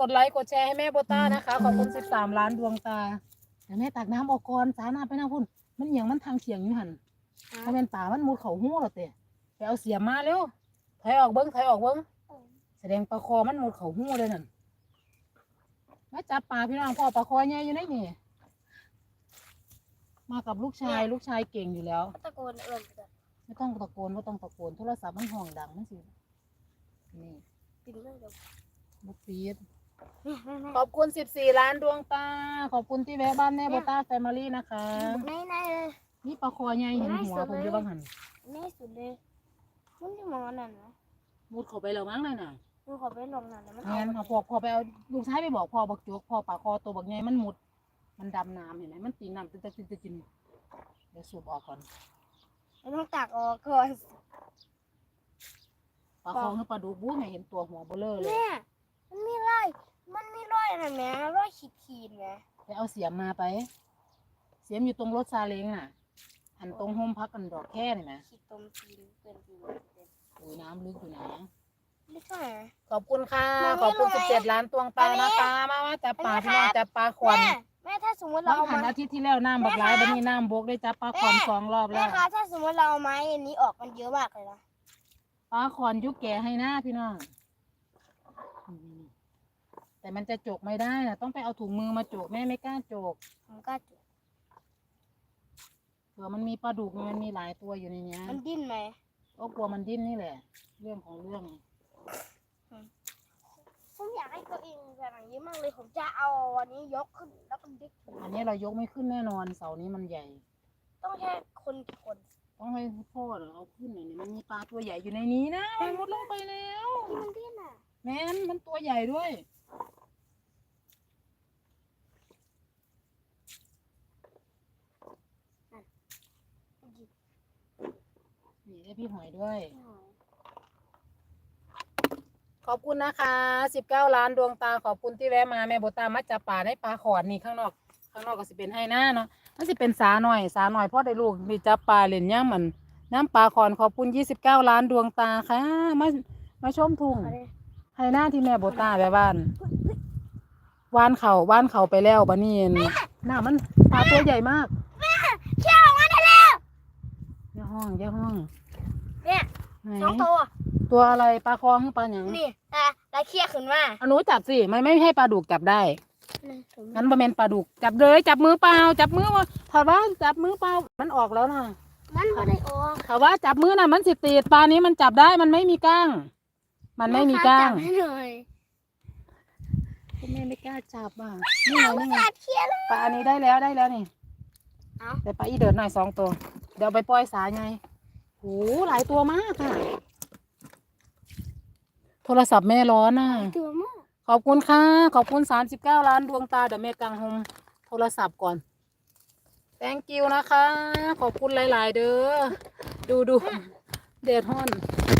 กดไลค์กดแชร์ให้แม่โบต้านะคะ ขอบคุณ 13 ล้านดวงตาเดี๋ยวแม่ตักน้ำออกก่อนสาน้ำไปนะพุ่นมันอหย่างมันทางเฉียงอยู่หันถ้าเป็นป่ามันมุดเขาหู้หรอเตะไปเอาเสียมมาเร็วถอยออกเบิ้งถอยออกเบิ้งแสดงปลาคอมันมุดเขาหู้เลยนั่นมาจับปลาพี่น้องพ่อปลาคอใหญ่อยู่ในนี่มากับลูกชายลูกชายเก่งอยู่แล้ว ตะโกนเอิ่มจ้ะไม่ต้องตะโกนไม่ต้องตะโกนโทรศัพท์มันห้องดังมันสินี่ปิดเรื่องเดียวบุกปีดแม่แม่ ขอบคุณ 14 ล้านดวงตา ขอบคุณที่แวะบ้านแม่โบต้าแฟมิลี่นะคะแม่แม่เลยนี่ปลาคอใหญ่เห็นหัวไม่สุดผมเลยอยู่บ้างหันแม่สุดเลยมันจะมองอันนั่นนะมุดเข้าไปแล้วมั้งเลยน่ะดูขอไปลงนั่นแล้วมันงั้นเอาพอพอไปเอาลูกชายไปบอกพอบักจกพอปลาคอตัวบักใหญ่มันมุด มันดำน้ำเห็นไหมมันตีน้ำตึ๊ดตึ๊ดตึ๊ดตึ๊ดตึ๊ดเดี๋ยวสูบออกก่อนมันต้องตักออกก่อนปลาคอคือปลาดุกบู๊ไงเห็นตัวหัวเบลอเลยแม่มันมีรอย มันมีรอยอะไรแม่รอยขีดขีดๆแม่ไปเอาเสียมมาไป เสียมอยู่ตรงรถซาเล้งอะ อันตรงโฮมพักกันดอกแค่นี่นะขีดตมตีนเกินตีนเต็มโอ้ยน้ำลึกอยู่นะไม่ใช่ไหมขอบคุณค่ะ มันไม่ขอบคุณรวยสิบเจ็ดล้านตวงตาอันนี้นะคะมามาจับปลาอันนี้พี่น้องครับจับปลาขวัญแม่แม่ถ้าสมมติเราเราเอาหันไม้ อาทิตย์ที่แล้วน้ำบักร้ายบันนี้น้ำบกได้จับปลาขวัญแม่สองรอบแม่แล้วคะถ้าสมมติเราเอาไม้อันนี้ออกมันเยอะมากเลยนะปลาขวัญยุกแก่ให้หน้าพี่น้องอืม แต่มันจะจกไม่ได้นะต้องไปเอาถุงมือมาจกแม่ไม่กล้าจกผมก็จุเผื่อมันมีปลาดุกมันมีหลายตัวอยู่ในเนี้ยมันดิ้นไหม ก็กลัวมันดิ้นนี่แหละ เรื่องของเรื่อง ผมอยากให้ตัวเองแบบอย่างนี้มากเลย ผมจะเอาวันนี้ยกขึ้นแล้วก็ดิกอันนี้เรายกไม่ขึ้นแน่นอนเสานี้มันใหญ่ ต้องแค่คนกี่คนต้องให้พ่อเอาขึ้นหน่อยนี่มันมีปลาตัวใหญ่อยู่ในนี้นะมันมุดลงไปแล้ว ที่มันดิ้นอะ แม่นมันตัวใหญ่ด้วย นี่ได้ พี่หอยด้วย ขอบคุณนะคะ19ล้านดวงตาขอบคุณที่แวะมาแม่โบตามาจับป่าได้ปลาขอดนี่ข้างนอกข้างนอกก็สิเป็นให้หน้าเนาะมันสิเป็นสาหน่อยสาหน่อยพ่อได้ลูกมีจับปลาเล่นย่ำมันน้ำปลาขอนขอบคุณ29ล้านดวงตาค่ะมามาชมทุ่งให้หน้าที่แม่โบตาไปบ้านว่านเขาว่านเขาไปแล้วบะนี่หน้ามันปลาตัวใหญ่มากเชี่ยวออกมาได้แล้วอย่าห้องอย่าห้องเนี่ยไหน สองตัวตัวอะไรปลาคองหรือปลาหยังนี่อะแล้วเคลียร์ขึ้นมาเอาหนูจับสิไม่ไม่ให้ปลาดุกจับได้งั้นบะเมนปลาดุกจับเลยจับมือเปล่าจับมือว่าถ้าว่าจับมือเปล่ามันออกแล้วนะมันไม่ได้ออกถ้าว่าจับมือน่ะมันสิติดปลานี้มันจับได้มันไม่มีก้าง มันไม่มีก้างจับให้หน่อยแม่ไม่กล้าจับอะนี่ไงเอานี่ไงจับเคลียร์เลยปลาอันนี้ได้แล้วได้แล้วนี่เอ้าแต่ปลาอีเดินหน่อยสองตัว เดี๋ยวเอาไปปล่อยสายไง โหหลายตัวมากอะ โทรศัพท์แม่ร้อนอะ ตัวมากขอบคุณค่ะ ขอบคุณสามสิบเก้าล้านดวงตาเดี๋ยวแม่กังหมโทรศัพท์ก่อน thank you นะคะ ขอบคุณหลาย ๆ เด้อ ดูดูเดดฮอน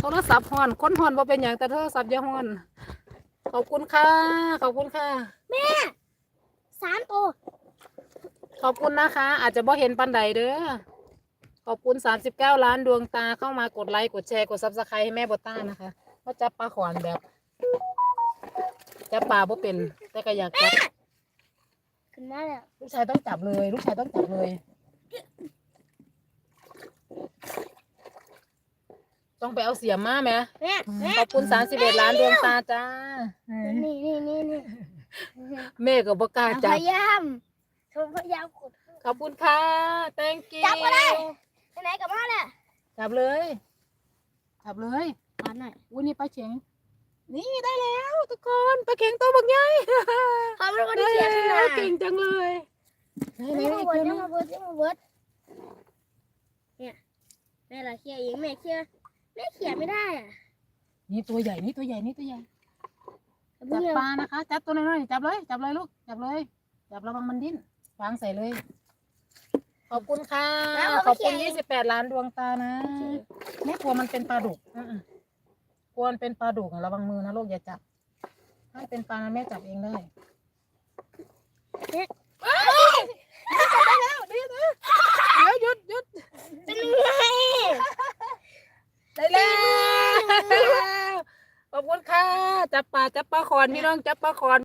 โทรศัพท์ฮอนคนฮอนว่าเป็นอย่างแต่โทรศัพท์อยาฮอน ขอบคุณค่ะ ขอบคุณค่ะสามตัว ขอบคุณนะคะ อาจจะบ่เห็นปันใดเด้อ ขอบคุณ 39 ล้านดวงตาเข้ามากดไลค์กดแชร์กดซับสไครต์ให้แม่บอต้านะคะว่าจับปลาขวานแบบจับปลาบ่เป็น แต่ก็อยากจับขึ้นมาแล้วลูกชายต้องจับเลย ลูกชายต้องจับเลย ต้องไปเอาเสียมมาไหมแม่แม่ขอบคุณ 31 ล้านดวงตาจ้า นี่นี่นี่นี่แม่ก็บ่กล้าจัพบยายามผมพยายามกดขอบคุณค่ะ thank you จับมาได้ ไปไหนกลับมาเนี่ยจับเลยจับเลยมาหน่อยอุ้ยนี่ปลาเข็ง นี่ได้แล้วทุกคนปลาเข็งตัวบักใหญ่เขาเป็นคนได้ที่เขียนแล้ขึ้นมาวเก่งจังเลยไหนไหนนี่ไหนมาอีกเบิตัวร์ดนึนี่งมาเบิร์ดนี่มาเบิร์ดเนี่ยแม่ละเคลียร์เองแม่เคลียร์แม่เขียนไม่ได้อะนี่ตัวใหญ่นี่ตัวใหญ่นี่ตัวใหญ่จัเบื่บอปลานะคะจับตัวน้อยๆจับเลยจับเลยลูกจับเลยจับระวังมันดิ้นวางใส่เลย ขอบคุณค่ะขอบคุณยี่สิบแปดล้านดวงตานะไม่กลัวมันเป็นปลาดุกอืมๆกลัวมันเป็นปลาดุกอะระวังมือนะลูกอย่าจับถ้าเป็นปลานะแม่จับเองได้เดี๋ยวหยุดหยุดเป็นยังไงได้แล้วขอบคุณค่ะ จับปลาจับปลาคอนพี่น้องจับปลาคอน